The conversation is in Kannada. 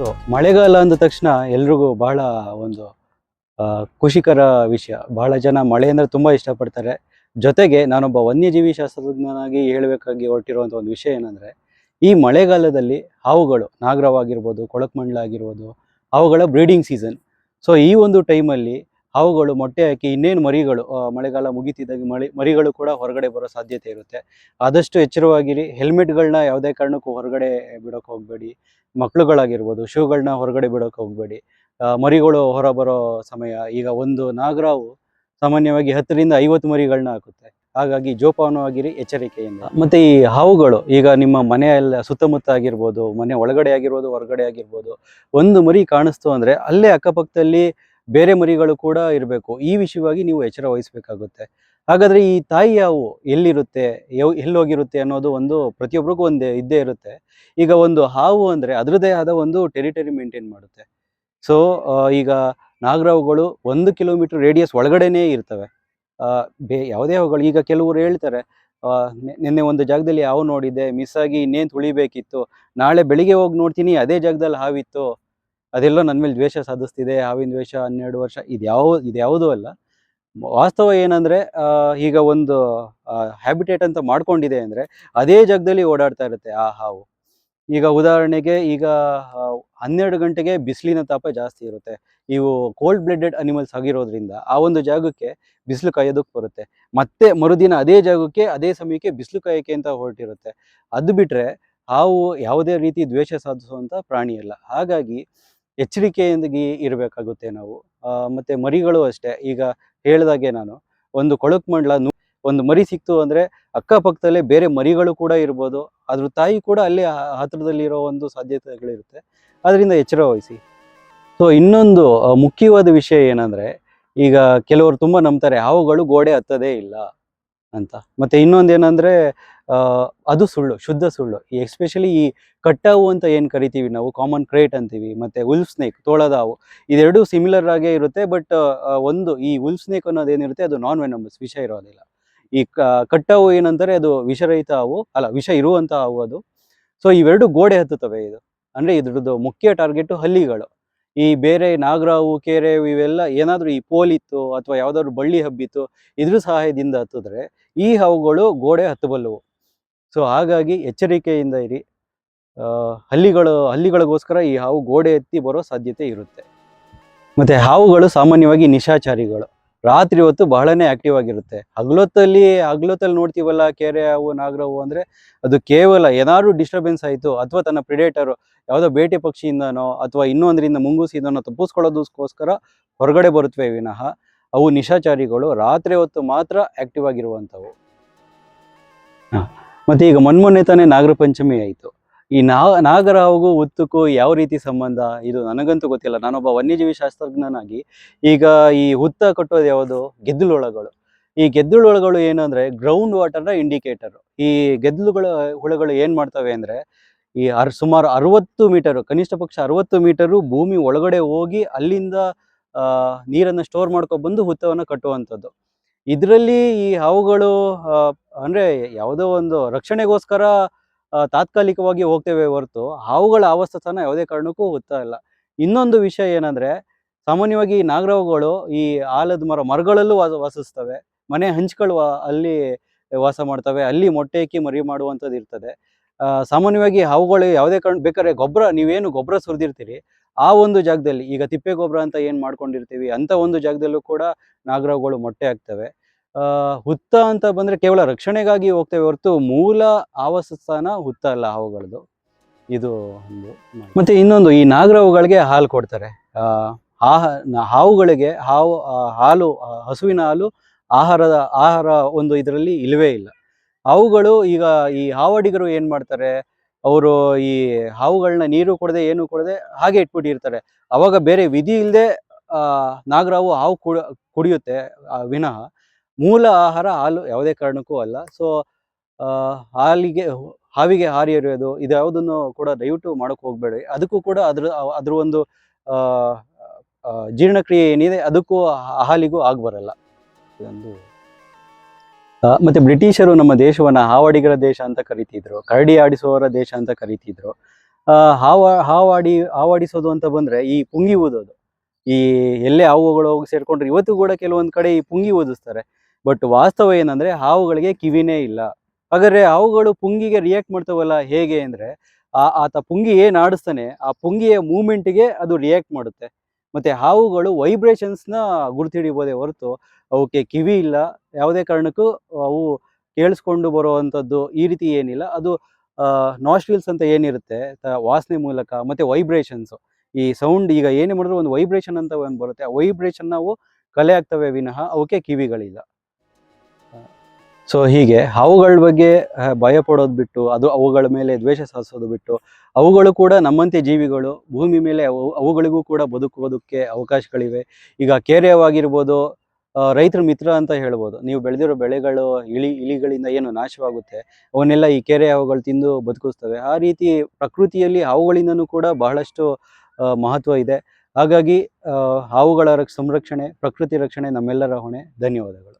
ಸೊ ಮಳೆಗಾಲ ಅಂದ ತಕ್ಷಣ ಎಲ್ರಿಗೂ ಬಹಳ ಒಂದು ಖುಷಿಕರ ವಿಷಯ. ಬಹಳ ಜನ ಮಳೆ ಅಂದರೆ ತುಂಬ ಇಷ್ಟಪಡ್ತಾರೆ. ಜೊತೆಗೆ ನಾನೊಬ್ಬ ವನ್ಯಜೀವಿ ಶಾಸ್ತ್ರಜ್ಞನಾಗಿ ಹೇಳಬೇಕಾಗಿ ಹೊರಟಿರುವಂಥ ಒಂದು ವಿಷಯ ಏನಂದರೆ, ಈ ಮಳೆಗಾಲದಲ್ಲಿ ಹಾವುಗಳು ನಾಗರವಾಗಿರ್ಬೋದು ಕೊಳಕ್ಮಂಡ್ಲ ಆಗಿರ್ಬೋದು ಹಾವುಗಳ ಬ್ರೀಡಿಂಗ್ ಸೀಸನ್ ಸೊ ಈ ಒಂದು ಟೈಮಲ್ಲಿ ಹಾವುಗಳು, ಮೊಟ್ಟೆ ಹಾಕಿ ಇನ್ನೇನು ಮರಿಗಳು ಮಳೆಗಾಲ ಮುಗಿತಿದ್ದಾಗ ಮಳೆ, ಮರಿಗಳು ಕೂಡ ಹೊರಗಡೆ ಬರೋ ಸಾಧ್ಯತೆ ಇರುತ್ತೆ. ಆದಷ್ಟು ಎಚ್ಚರವಾಗಿರಿ. ಹೆಲ್ಮೆಟ್ಗಳನ್ನ ಯಾವುದೇ ಕಾರಣಕ್ಕೂ ಹೊರಗಡೆ ಬಿಡೋಕೆ ಹೋಗಬೇಡಿ. ಮಕ್ಕಳುಗಳಾಗಿರ್ಬೋದು ಶೂಗಳನ್ನ ಹೊರಗಡೆ ಬಿಡೋಕೆ ಹೋಗಬೇಡಿ. ಮರಿಗಳು ಹೊರ ಬರೋ ಸಮಯ, ಈಗ ಒಂದು ನಾಗರಾವು ಸಾಮಾನ್ಯವಾಗಿ ಹತ್ತರಿಂದ ಐವತ್ತು ಮರಿಗಳನ್ನ ಹಾಕುತ್ತೆ. ಹಾಗಾಗಿ ಜೋಪಾನವಾಗಿರಿ, ಎಚ್ಚರಿಕೆಯಿಂದ. ಮತ್ತೆ ಈ ಹಾವುಗಳು, ಈಗ ನಿಮ್ಮ ಮನೆಯಲ್ಲ ಸುತ್ತಮುತ್ತ ಆಗಿರ್ಬೋದು ಮನೆ ಒಳಗಡೆ ಆಗಿರ್ಬೋದು, ಹೊರಗಡೆ ಆಗಿರ್ಬೋದು, ಒಂದು ಮರಿ ಕಾಣಿಸ್ತು ಅಂದ್ರೆ ಅಲ್ಲೇ ಅಕ್ಕಪಕ್ಕದಲ್ಲಿ ಬೇರೆ ಮರಿಗಳು ಕೂಡ ಇರಬೇಕು. ಈ ವಿಷಯವಾಗಿ ನೀವು ಎಚ್ಚರ ವಹಿಸಬೇಕಾಗುತ್ತೆ. ಹಾಗಾದ್ರೆ ಈ ತಾಯಿ ಹಾವು ಎಲ್ಲಿರುತ್ತೆ ಯಾವ ಎಲ್ಲೋಗಿರುತ್ತೆ ಅನ್ನೋದು ಒಂದು ಪ್ರತಿಯೊಬ್ಬರಿಗೂ ಒಂದು ಇದ್ದೇ ಇರುತ್ತೆ. ಈಗ ಒಂದು ಹಾವು ಅಂದ್ರೆ ಅದರದೇ ಆದ ಒಂದು ಟೆರಿಟರಿ ಮೇಂಟೈನ್ ಮಾಡುತ್ತೆ. ಸೊ ಈಗ ನಾಗರಾವುಗಳು ಒಂದು ಕಿಲೋಮೀಟರ್ ರೇಡಿಯಸ್ ಒಳಗಡೆನೇ ಇರ್ತವೆ. ಬೇ, ಯಾವುದೇ ಹಾವುಗಳು, ಈಗ ಕೆಲವರು ಹೇಳ್ತಾರೆ ನಿನ್ನೆ ಒಂದು ಜಾಗದಲ್ಲಿ ಹಾವು ನೋಡಿದೆ ಮಿಸ್ ಆಗಿ ಇನ್ನೇನು ತುಳಿಬೇಕಿತ್ತು, ನಾಳೆ ಬೆಳಿಗ್ಗೆ ಹೋಗಿ ನೋಡ್ತೀನಿ, ಅದೇ ಜಾಗದಲ್ಲಿ ಹಾವಿತ್ತು ಅದೆಲ್ಲೋ ನನ್ನ ಮೇಲೆ ದ್ವೇಷ ಸಾಧಿಸ್ತಿದೆ, ಹಾವಿನ ದ್ವೇಷ ಹನ್ನೆರಡು ವರ್ಷ ಇದ್ಯಾವ ಇದ್ಯಾವುದೂ ಅಲ್ಲ. ವಾಸ್ತವ ಏನಂದ್ರೆ ಈಗ ಒಂದು ಹ್ಯಾಬಿಟೇಟ್ ಅಂತ ಮಾಡ್ಕೊಂಡಿದೆ ಅಂದ್ರೆ ಅದೇ ಜಾಗದಲ್ಲಿ ಓಡಾಡ್ತಾ ಇರುತ್ತೆ ಆ ಹಾವು. ಈಗ ಉದಾಹರಣೆಗೆ ಈಗ ಹನ್ನೆರಡು ಗಂಟೆಗೆ ಬಿಸಿಲಿನ ತಾಪ ಜಾಸ್ತಿ ಇರುತ್ತೆ. ಇವು ಕೋಲ್ಡ್ ಬ್ಲಡೆಡ್ ಅನಿಮಲ್ಸ್ ಆಗಿರೋದ್ರಿಂದ ಆ ಒಂದು ಜಾಗಕ್ಕೆ ಬಿಸಿಲು ಕಾಯೋದಕ್ಕೆ ಬರುತ್ತೆ. ಮತ್ತೆ ಮರುದಿನ ಅದೇ ಜಾಗಕ್ಕೆ ಅದೇ ಸಮಯಕ್ಕೆ ಬಿಸಿಲು ಕಾಯಕ್ಕೆ ಅಂತ ಹೊರಟಿರುತ್ತೆ. ಅದು ಬಿಟ್ರೆ ಹಾವು ಯಾವುದೇ ರೀತಿ ದ್ವೇಷ ಸಾಧಿಸುವಂತ ಪ್ರಾಣಿ ಅಲ್ಲ. ಹಾಗಾಗಿ ಎಚ್ಚರಿಕೆಯಿಂದಾಗಿ ಇರಬೇಕಾಗುತ್ತೆ ನಾವು. ಮತ್ತೆ ಮರಿಗಳು ಅಷ್ಟೇ. ಈಗ ಹೇಳ್ದಾಗೆ ನಾನು ಒಂದು ಕೊಳಕು ಮಂಡಲ ಒಂದು ಮರಿ ಸಿಕ್ತು ಅಂದ್ರೆ ಅಕ್ಕಪಕ್ಕದಲ್ಲೇ ಬೇರೆ ಮರಿಗಳು ಕೂಡ ಇರ್ಬೋದು. ಅದ್ರ ತಾಯಿ ಕೂಡ ಅಲ್ಲಿ ಹತ್ರದಲ್ಲಿರೋ ಒಂದು ಸಾಧ್ಯತೆಗಳಿರುತ್ತೆ. ಅದರಿಂದ ಎಚ್ಚರ ವಹಿಸಿ. ಸೊ ಇನ್ನೊಂದು ಮುಖ್ಯವಾದ ವಿಷಯ ಏನಂದ್ರೆ ಈಗ ಕೆಲವರು ತುಂಬಾ ನಂಬ್ತಾರೆ ಹಾವುಗಳು ಗೋಡೆ ಹತ್ತದೇ ಇಲ್ಲ ಅಂತ. ಮತ್ತೆ ಆ, ಅದು ಸುಳ್ಳು, ಶುದ್ಧ ಸುಳ್ಳು. ಈ ಎಸ್ಪೆಷಲಿ ಈ ಕಟ್ಟಾವು ಅಂತ ಏನು ಕರಿತೀವಿ ನಾವು? ಕಾಮನ್ ಕ್ರೇಟ್ ಅಂತೀವಿ, ಮತ್ತೆ ಉಲ್ಫ್ ಸ್ನೇಕ್ ತೋಳದ ಹಾವು ಇದೆರಡು ಸಿಮಿಲರ್ ಆಗೇ ಇರುತ್ತೆ ಬಟ್ ಒಂದು, ಈ ಉಲ್ಫ್ ಸ್ನೇಕ್ ಅನ್ನೋದು ಏನಿರುತ್ತೆ, ಅದು ನಾನ್ ವೆನಮಸ್ ವಿಷ ಇರೋದಿಲ್ಲ. ಈ ಕಟ್ಟಾವು ಏನಂತಾರೆ, ಅದು ವಿಷರಹಿತ ಹಾವು ಅಲ್ಲ, ವಿಷ ಇರುವಂಥ ಹಾವು ಅದು. ಸೊ ಇವೆರಡು ಗೋಡೆ ಹತ್ತುತ್ತವೆ ಇದು. ಅಂದ್ರೆ ಇದ್ರದ್ದು ಮುಖ್ಯ ಟಾರ್ಗೆಟ್ ಹಲ್ಲಿಗಳು. ಈ ಬೇರೆ ನಾಗರಾವು ಕೆರೆ ಇವೆಲ್ಲ ಏನಾದರೂ ಈ ಪೋಲಿತ್ತು ಅಥವಾ ಯಾವುದಾದ್ರು ಬಳ್ಳಿ ಹಬ್ಬಿತ್ತು, ಇದ್ರ ಸಹಾಯದಿಂದ ಹತ್ತಿದ್ರೆ, ಈ ಹಾವುಗಳು ಗೋಡೆ ಹತ್ತಬಲ್ಲವು ಸೊ ಹಾಗಾಗಿ ಎಚ್ಚರಿಕೆಯಿಂದ ಇರಿ. ಹಳ್ಳಿಗಳು ಹಲ್ಲಿಗಳು, ಹಲ್ಲಿಗಳಿಗೋಸ್ಕರ ಈ ಹಾವು ಗೋಡೆ ಎತ್ತಿ ಬರೋ ಸಾಧ್ಯತೆ ಇರುತ್ತೆ. ಮತ್ತೆ ಹಾವುಗಳು ಸಾಮಾನ್ಯವಾಗಿ ನಿಶಾಚಾರಿಗಳು. ರಾತ್ರಿ ಹೊತ್ತು ಬಹಳನೇ ಆಕ್ಟಿವ್ ಆಗಿರುತ್ತೆ. ಹಗಲೊತ್ತಲ್ಲಿ ಹಗಲೊತ್ತಲ್ಲಿ ನೋಡ್ತೀವಲ್ಲ ಕೆರೆ ಹಾವು ನಾಗರಾವು ಅಂದ್ರೆ ಅದು ಕೇವಲ ಏನಾದ್ರು ಡಿಸ್ಟರ್ಬೆನ್ಸ್ ಆಯಿತು ಅಥವಾ ತನ್ನ ಪ್ರಿಡೇಟರು ಯಾವುದೋ ಬೇಟೆ ಪಕ್ಷಿಯಿಂದನೋ ಅಥವಾ ಇನ್ನೊಂದರಿಂದ ಮುಂಗೂಸಿಂದನೋ ತಪ್ಪಿಸ್ಕೊಳ್ಳೋದಕ್ಕೋಸ್ಕರ ಹೊರಗಡೆ ಬರುತ್ತವೆ ವಿನಃ ಅವು ನಿಶಾಚಾರಿಗಳು. ರಾತ್ರಿ ಹೊತ್ತು ಮಾತ್ರ ಆಕ್ಟಿವ್ ಆಗಿರುವಂಥವು. ಹಾ. ಮತ್ತೆ ಈಗ ಮೊನ್ಮೊನ್ನೆ ತಾನೇ ನಾಗರ ಪಂಚಮಿ ಆಯಿತು. ಈ ನಾ, ನಾಗರ ಹಾಗೂ ಹುತ್ತಕ್ಕೂ ಯಾವ ರೀತಿ ಸಂಬಂಧ? ಇದು ನನಗಂತೂ ಗೊತ್ತಿಲ್ಲ. ನಾನೊಬ್ಬ ವನ್ಯಜೀವಿ ಶಾಸ್ತ್ರಜ್ಞನಾಗಿ ಈಗ ಈ ಹುತ್ತ ಕಟ್ಟೋದು ಯಾವುದು? ಗೆದ್ದಲುಳಗಳು ಈ ಗೆದ್ದಲುಳಗಳು ಏನು ಅಂದ್ರೆ ಗ್ರೌಂಡ್ ವಾಟರ್ನ ಇಂಡಿಕೇಟರ್ ಈ ಗೆದ್ದಲುಗಳ ಹುಳಗಳು ಏನು ಮಾಡ್ತವೆ ಅಂದ್ರೆ ಈ ಅರ್, ಸುಮಾರು ಅರವತ್ತು ಮೀಟರ್ ಕನಿಷ್ಠ ಪಕ್ಷ ಅರವತ್ತು ಮೀಟರು ಭೂಮಿ ಒಳಗಡೆ ಹೋಗಿ ಅಲ್ಲಿಂದ ನೀರನ್ನು ಸ್ಟೋರ್ ಮಾಡ್ಕೊಬಂದು ಹುತ್ತವನ್ನ ಕಟ್ಟುವಂಥದ್ದು. ಇದರಲ್ಲಿ ಈ ಹಾವುಗಳು ಅಂದ್ರೆ ಯಾವುದೋ ಒಂದು ರಕ್ಷಣೆಗೋಸ್ಕರ ತಾತ್ಕಾಲಿಕವಾಗಿ ಹೋಗ್ತೇವೆ ಹೊರತು ಹಾವುಗಳ ಆವಾಸಸ್ಥಾನ ಯಾವುದೇ ಕಾರಣಕ್ಕೂ ಹೋಗ್ತಾ ಇಲ್ಲ. ಇನ್ನೊಂದು ವಿಷಯ ಏನಂದ್ರೆ, ಸಾಮಾನ್ಯವಾಗಿ ಈ ನಾಗರಾವುಗಳು ಈ ಆಲದ ಮರ, ಮರಗಳಲ್ಲೂ ವಾಸ, ವಾಸಿಸ್ತವೆ. ಮನೆ ಹಂಚ್ಗಳು ವಾ- ಅಲ್ಲಿ ವಾಸ ಮಾಡ್ತವೆ. ಅಲ್ಲಿ ಮೊಟ್ಟೆ ಇಕ್ಕಿ ಮರಿ ಮಾಡುವಂಥದ್ದು ಇರ್ತದೆ ಸಾಮಾನ್ಯವಾಗಿ ಹಾವುಗಳು ಯಾವುದೇ ಕಾರಣ, ಬೇಕಾದ್ರೆ ಗೊಬ್ಬರ, ನೀವೇನು ಗೊಬ್ಬರ ಸುರಿದಿರ್ತೀರಿ ಆ ಒಂದು ಜಾಗದಲ್ಲಿ ಈಗ ತಿಪ್ಪೆ ಗೊಬ್ಬರ ಅಂತ ಏನು ಮಾಡ್ಕೊಂಡಿರ್ತೀವಿ ಅಂತ ಒಂದು ಜಾಗದಲ್ಲೂ ಕೂಡ ನಾಗರಾವುಗಳು ಮೊಟ್ಟೆ ಆಗ್ತವೆ ಹುತ್ತ ಅಂತ ಬಂದ್ರೆ ಕೇವಲ ರಕ್ಷಣೆಗಾಗಿ ಹೋಗ್ತೇವೆ ಹೊರತು ಮೂಲ ಆವಾಸಸ್ಥಾನ ಹುತ್ತ ಅಲ್ಲ ಹಾವುಗಳದ್ದು ಇದು ಒಂದು. ಮತ್ತೆ ಇನ್ನೊಂದು ಈ ನಾಗರಾವುಗಳಿಗೆ ಹಾಲು ಕೊಡ್ತಾರೆ. ಆ ಹಾವುಗಳಿಗೆ ಹಾವು ಹಾಲು ಹಸುವಿನ ಹಾಲು ಆಹಾರದ, ಆಹಾರ ಒಂದು ಇದರಲ್ಲಿ ಇಲ್ಲವೇ ಇಲ್ಲ. ಅವುಗಳು ಈಗ ಈ ಹಾವಡಿಗರು ಏನು ಮಾಡ್ತಾರೆ? ಅವರು ಈ ಹಾವುಗಳನ್ನ ನೀರು ಕೊಡದೆ, ಏನು ಕೊಡದೆ ಹಾಗೆ ಇಟ್ಬಿಟ್ಟಿರ್ತಾರೆ. ಅವಾಗ ಬೇರೆ ವಿಧಿ ಇಲ್ಲದೆ ನಾಗರಾವು ಹಾವು ಕುಡ, ಕುಡಿಯುತ್ತೆ ವಿನಃ ಮೂಲ ಆಹಾರ ಹಾಲು ಯಾವುದೇ ಕಾರಣಕ್ಕೂ ಅಲ್ಲ. ಸೊ ಹಾಲಿಗೆ, ಹಾವಿಗೆ ಹಾರಿ ಎರೆಯೋದು, ಇದು ಯಾವುದನ್ನು ಕೂಡ ದಯವಿಟ್ಟು ಮಾಡೋಕೆ ಹೋಗಬೇಡಿ. ಅದಕ್ಕೂ ಕೂಡ ಅದ್ರ ಅದ್ರ ಒಂದು ಜೀರ್ಣಕ್ರಿಯೆ ಏನಿದೆ, ಅದಕ್ಕೂ ಹಾಲಿಗೂ ಆಗ್ಬರಲ್ಲ ಇದೊಂದು ಮತ್ತೆ ಬ್ರಿಟಿಷರು ನಮ್ಮ ದೇಶವನ್ನ ಹಾವಾಡಿಗರ ದೇಶ ಅಂತ ಕರಿತಿದ್ರು ಕರಡಿ ಆಡಿಸುವವರ ದೇಶ ಅಂತ ಕರಿತಿದ್ರು. ಹಾವ, ಹಾವಾಡಿ, ಹಾವಾಡಿಸೋದು ಅಂತ ಬಂದ್ರೆ ಈ ಪುಂಗಿ ಊದೋದು ಈ ಎಲ್ಲೇ ಹಾವುಗಳು ಹೋಗಿ ಸೇರ್ಕೊಂಡ್ರೆ ಇವತ್ತು ಕೂಡ ಕೆಲವೊಂದು ಕಡೆ ಈ ಪುಂಗಿ ಊದಿಸ್ತಾರೆ ಬಟ್ ವಾಸ್ತವ ಏನಂದ್ರೆ ಹಾವುಗಳಿಗೆ ಕಿವಿನೇ ಇಲ್ಲ. ಹಾಗಾದ್ರೆ ಹಾವುಗಳು ಪುಂಗಿಗೆ ರಿಯಾಕ್ಟ್ ಮಾಡ್ತಾವಲ್ಲ ಹೇಗೆ ಅಂದ್ರೆ, ಆ, ಆತ ಪುಂಗಿ ಏನ್ ಆಡಿಸ್ತಾನೆ, ಆ ಪುಂಗಿಯ ಮೂಮೆಂಟ್ಗೆ ಅದು ರಿಯಾಕ್ಟ್ ಮಾಡುತ್ತೆ. ಮತ್ತೆ ಹಾವುಗಳು ವೈಬ್ರೇಷನ್ಸ್ನ ಗುರುತಿಡಿಬೋದೇ ಹೊರತು ಅವಕ್ಕೆ ಕಿವಿ ಇಲ್ಲ. ಯಾವುದೇ ಕಾರಣಕ್ಕೂ ಅವು ಕೇಳಿಸ್ಕೊಂಡು ಬರುವಂಥದ್ದು ಈ ರೀತಿ ಏನಿಲ್ಲ. ಅದು ನಾಸ್ಟ್ರಿಲ್ಸ್ ಅಂತ ಏನಿರುತ್ತೆ ವಾಸನೆ ಮೂಲಕ ಮತ್ತೆ ವೈಬ್ರೇಷನ್ಸ್ ಈ ಸೌಂಡ್ ಈಗ ಏನೇ ಮಾಡಿದ್ರು ಒಂದು ವೈಬ್ರೇಷನ್ ಅಂತ ಒಂದು ಬರುತ್ತೆ. ಆ ವೈಬ್ರೇಷನ್ ನಾವು ಕಲೆ ಆಗ್ತವೆ ವಿನಃ ಅವಕ್ಕೆ ಕಿವಿಗಳಿಲ್ಲ. ಸೊ ಹೀಗೆ ಹಾವುಗಳ ಬಗ್ಗೆ ಭಯ ಪಡೋದು ಬಿಟ್ಟು, ಅದು ಅವುಗಳ ಮೇಲೆ ದ್ವೇಷ ಸಾಧಿಸೋದು ಬಿಟ್ಟು, ಅವುಗಳು ಕೂಡ ನಮ್ಮಂತೆ ಜೀವಿಗಳು, ಭೂಮಿ ಮೇಲೆ ಅವು, ಅವುಗಳಿಗೂ ಕೂಡ ಬದುಕುವುದಕ್ಕೆ ಅವಕಾಶಗಳಿವೆ. ಈಗ ಕೇರ್ಯವಾಗಿರ್ಬೋದು ರೈತರ ಮಿತ್ರ ಅಂತ ಹೇಳ್ಬೋದು. ನೀವು ಬೆಳೆದಿರೋ ಬೆಳೆಗಳು, ಇಳಿ ಇಲಿಗಳಿಂದ ಏನು ನಾಶವಾಗುತ್ತೆ, ಅವನ್ನೆಲ್ಲ ಈ ಕೆರೆ ಹಾವುಗಳು ತಿಂದು ಬದುಕಿಸ್ತವೆ. ಆ ರೀತಿ ಪ್ರಕೃತಿಯಲ್ಲಿ ಹಾವುಗಳಿಂದನೂ ಕೂಡ ಬಹಳಷ್ಟು ಮಹತ್ವ ಇದೆ. ಹಾಗಾಗಿ ಹಾವುಗಳ ರಕ್ಷ- ಸಂರಕ್ಷಣೆ, ಪ್ರಕೃತಿ ರಕ್ಷಣೆ ನಮ್ಮೆಲ್ಲರ ಹೊಣೆ. ಧನ್ಯವಾದಗಳು.